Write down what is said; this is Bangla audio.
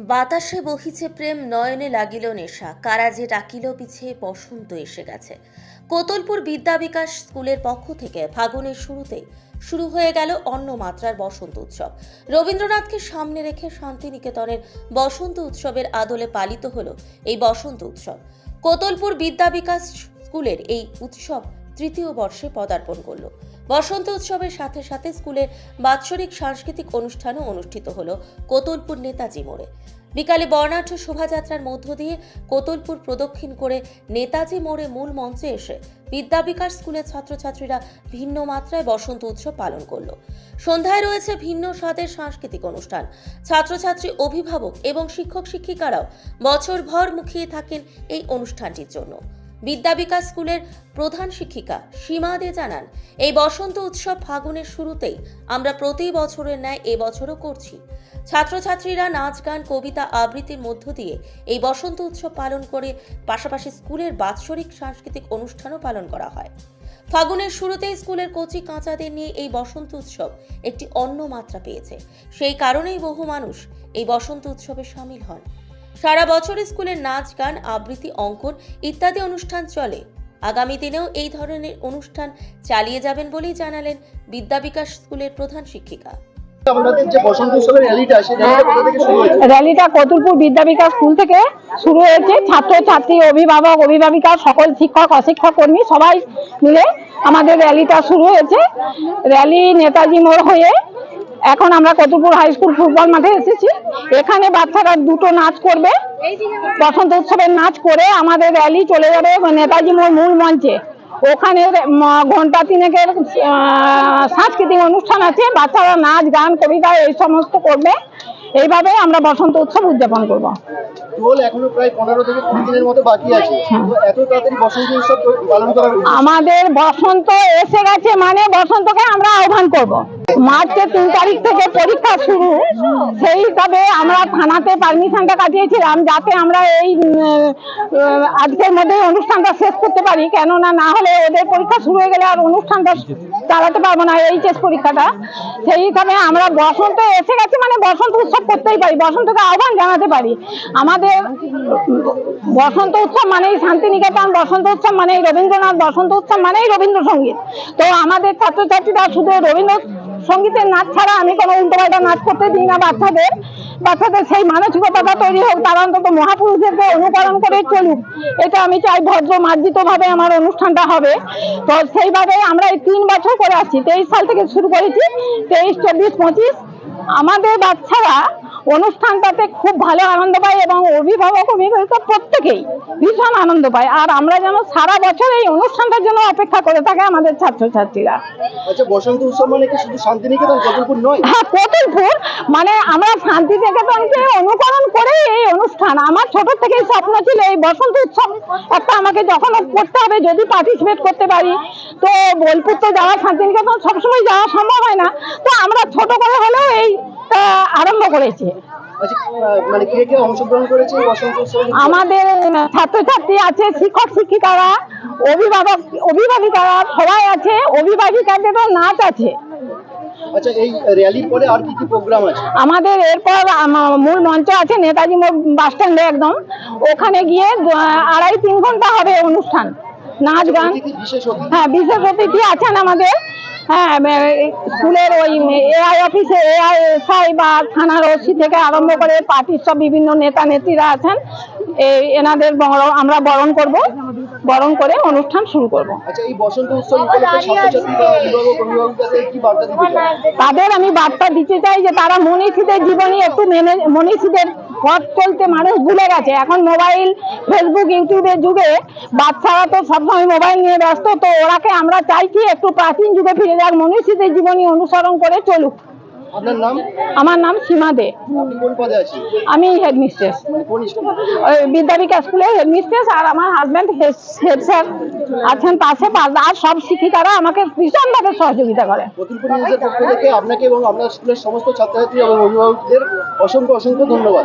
বাতাসে বহিছে প্রেম, নয়নে লাগিল নেশা। কারা যে ডাকিল পিছে বসন্ত এসে গেছে। কোতলপুর বিদ্যা বিকাশ স্কুলের পক্ষ থেকে ফাগুনের শুরুতেই শুরু হয়ে গেল অন্য মাত্রার বসন্ত উৎসব। রবীন্দ্রনাথকে সামনে রেখে শান্তিনিকেতনের বসন্ত উৎসবের আদলে পালিত হলো এই বসন্ত উৎসব। কোতলপুর বিদ্যা বিকাশ স্কুলের এই উৎসব তৃতীয় বর্ষে পদার্পণ করল। বসন্ত উৎসবের সাথে সাথে স্কুলে বাৎসরিক সাংস্কৃতিক অনুষ্ঠানও অনুষ্ঠিত হলো কোতলপুর নেতাজি মোড়ে। বিকালে বর্ণাঢ্য শোভাযাত্রার মধ্য দিয়ে কোতলপুর প্রদক্ষিণ করে নেতাজি মোড়ে মূল মঞ্চে এসে বিদ্যা বিকাশ স্কুলের ছাত্রছাত্রীরা ভিন্ন মাত্রায় বসন্ত উৎসব পালন করল। সন্ধ্যায় রয়েছে ভিন্ন স্বাদের সাংস্কৃতিক অনুষ্ঠান। ছাত্রছাত্রী অভিভাবক এবং শিক্ষক শিক্ষিকারাও বছরভর মুখিয়ে থাকেন এই অনুষ্ঠানটির জন্য। বিদ্যা বিকাশ স্কুলের প্রধান শিক্ষিকা সীমা দে জানান, এই বসন্ত উৎসব ফাগুনের শুরুতেই আমরা প্রতি বছরের ন্যায় এবছরও করছি। ছাত্রছাত্রীরা নাচ, গান, কবিতা আবৃত্তির মধ্য দিয়ে এই বসন্ত উৎসব পালন করে, পাশাপাশি স্কুলের বাৎসরিক সাংস্কৃতিক অনুষ্ঠানও পালন করা হয়। ফাগুনের শুরুতেই স্কুলের কচি কাঁচাদের নিয়ে এই বসন্ত উৎসব একটি অন্য মাত্রা পেয়েছে। সেই কারণেই বহু মানুষ এই বসন্ত উৎসবে সামিল হন। সারা বছর স্কুলের নাচ গান আবৃত্তি অঙ্কন ইত্যাদি অনুষ্ঠান চলে। আগামী দিনেও এই ধরনের অনুষ্ঠান চালিয়ে যাবেন বলেই জানালেন বিদ্যা বিকাশ স্কুলের প্রধান শিক্ষিকা। আমাদের যে বসন্ত উৎসবের র্যালিটা সেই র্যালিটা কোথা থেকে শুরু হয়েছে? র্যালিটা কতুলপুর বিদ্যা বিকাশ স্কুল থেকে শুরু হয়েছে। ছাত্র ছাত্রী অভিভাবক অভিভাবিকা সকল শিক্ষক অশিক্ষক কর্মী সবাই মিলে আমাদের র্যালিটা শুরু হয়েছে। র্যালি নেতাজি মোড় হয়ে এখন আমরা কতপুর হাই স্কুল ফুটবল মাঠে এসেছি। এখানে বাচ্চারা দুটো নাচ করবে। বসন্ত উৎসবের নাচ করে আমাদের র্যালি চলে যাবে নেতাজি মোড় মূল মঞ্চে। ওখানে ঘণ্টা তিনেকের সাংস্কৃতিক অনুষ্ঠান আছে। বাচ্চারা নাচ, গান, কবিতা, এই সমস্ত করবে। এইভাবে আমরা বসন্ত উৎসব উদযাপন করব। দোল এখনও প্রায় পনেরো থেকে কুড়ি দিনের মতো বাকি আছে। এত তাড়াতাড়ি বসন্ত উৎসব পালন উদ্দেশ্য আমাদের বসন্ত এসে গেছে মানে বসন্তকে আমরা আহ্বান করব। মার্চের তিন তারিখ থেকে পরীক্ষা শুরু। সেই হিসাবে আমরা থানাতে পারমিশনটা কাটিয়েছিলাম যাতে আমরা এই আজকের মধ্যে অনুষ্ঠানটা শেষ করতে পারি। কেননা না হলে ওদের পরীক্ষা শুরু হয়ে গেলে আর অনুষ্ঠানটা চালাতে পারব না এইচএস পরীক্ষাটা। সেই হিসাবে আমরা বসন্ত এসে গেছে মানে বসন্ত উৎসব করতেই পারি। বসন্তকে আহ্বান জানাতে পারি। আমাদের বসন্ত উৎসব মানেই শান্তিনিকেতন, বসন্ত উৎসব মানেই রবীন্দ্রনাথ, বসন্ত উৎসব মানেই রবীন্দ্রসঙ্গীত। তো আমাদের ছাত্রছাত্রীরা শুধু রবীন্দ্র সঙ্গীতের নাচ ছাড়া আমি কোনো উল্টোপাল্টা নাচ করতে দিই না বাচ্চাদের। বাচ্চাদের সেই মানসিকতাটা তৈরি হোক, তারা অন্তত মহাপুরুষদেরকে অনুকরণ করে চলুক। এটা আমি চাই ভদ্র মার্জিত ভাবে আমার অনুষ্ঠানটা হবে। তো সেইভাবে আমরা এই তিন বছর করে আসছি। তেইশ সাল থেকে শুরু করেছি। তেইশ, চব্বিশ, পঁচিশ। আমাদের বাচ্চারা অনুষ্ঠানটাতে খুব ভালো আনন্দ পাই এবং অভিভাবক অভিভাবিকা প্রত্যেকেই ভীষণ আনন্দ পায়। আর আমরা যেন সারা বছর এই অনুষ্ঠানটার জন্য অপেক্ষা করে থাকে আমাদের ছাত্রছাত্রীরা। আচ্ছা বসন্ত উৎসব মানে কি শুধু শান্তিনিকেতন কতুলপুর নয়? হ্যাঁ কতুলপুর মানে আমরা শান্তি নিকেতনকে অনুকরণ করে এই অনুষ্ঠান। আমার ছোট থেকেই স্বপ্ন ছিল এই বসন্ত উৎসব একটা আমাকে যখন করতে হবে যদি পার্টিসিপেট করতে পারি। তো বোলপুর তো যাওয়া শান্তিনিকেতন সবসময় যাওয়া সম্ভব হয় না। তো আমরা ছোট করে আরম্ভ করেছি। আচ্ছা মানে আমাদের ছাত্রছাত্রী আছে শিক্ষক শিক্ষিকারা অভিভাবক অভিভাবিকারা সবাই আছে অভিভাবিকাদেরও নাচ আছে। আচ্ছা এই র্যালির পরে আর কি কি প্রোগ্রাম আছে? আমাদের এরপর মূল মঞ্চ আছে নেতাজি বাস স্ট্যান্ডে একদম। ওখানে গিয়ে আড়াই তিন ঘণ্টা হবে অনুষ্ঠান নাচ গান। বিশেষ অতিথি? হ্যাঁ বিশেষ অতিথি আছেন আমাদের। হ্যাঁ স্কুলের ওই এআই অফিসে এআই এসআই বা থানার ওসি থেকে আরম্ভ করে পার্টির সব বিভিন্ন নেতা নেত্রীরা আছেন। এই এনাদের আমরা বরণ করব বরণ করে অনুষ্ঠান শুরু করব। আচ্ছা তাদের আমি বার্তা দিতে চাই যে তারা মনীষীদের জীবনী একটু মেনে মনীষীদের পথ চলতে মানুষ ভুলে গেছে। এখন মোবাইল ফেসবুক ইউটিউবের যুগে বাচ্চারা তো সবসময় মোবাইল নিয়ে ব্যস্ত। তো ওরাকে আমরা চাইছি একটু প্রাচীন যুগে ফিরে যাক মনীষীদের জীবনী অনুসরণ করে চলুক। আপনার নাম? আমার নাম সীমা দে। আমি হেড মিস্ট্রেস মানে স্কুলে বিদ্যাবিকা স্কুলের হেড আর আমার হাজব্যান্ড হেড স্যার আছেন পাশে আর সব শিক্ষিকারা আমাকে ভীষণভাবে সহযোগিতা করে। কতুলপুর নিউজের পক্ষ থেকে আপনাকে এবং আপনার স্কুলের সমস্ত ছাত্রছাত্রী এবং অভিভাবকদের অসংখ্য অসংখ্য ধন্যবাদ।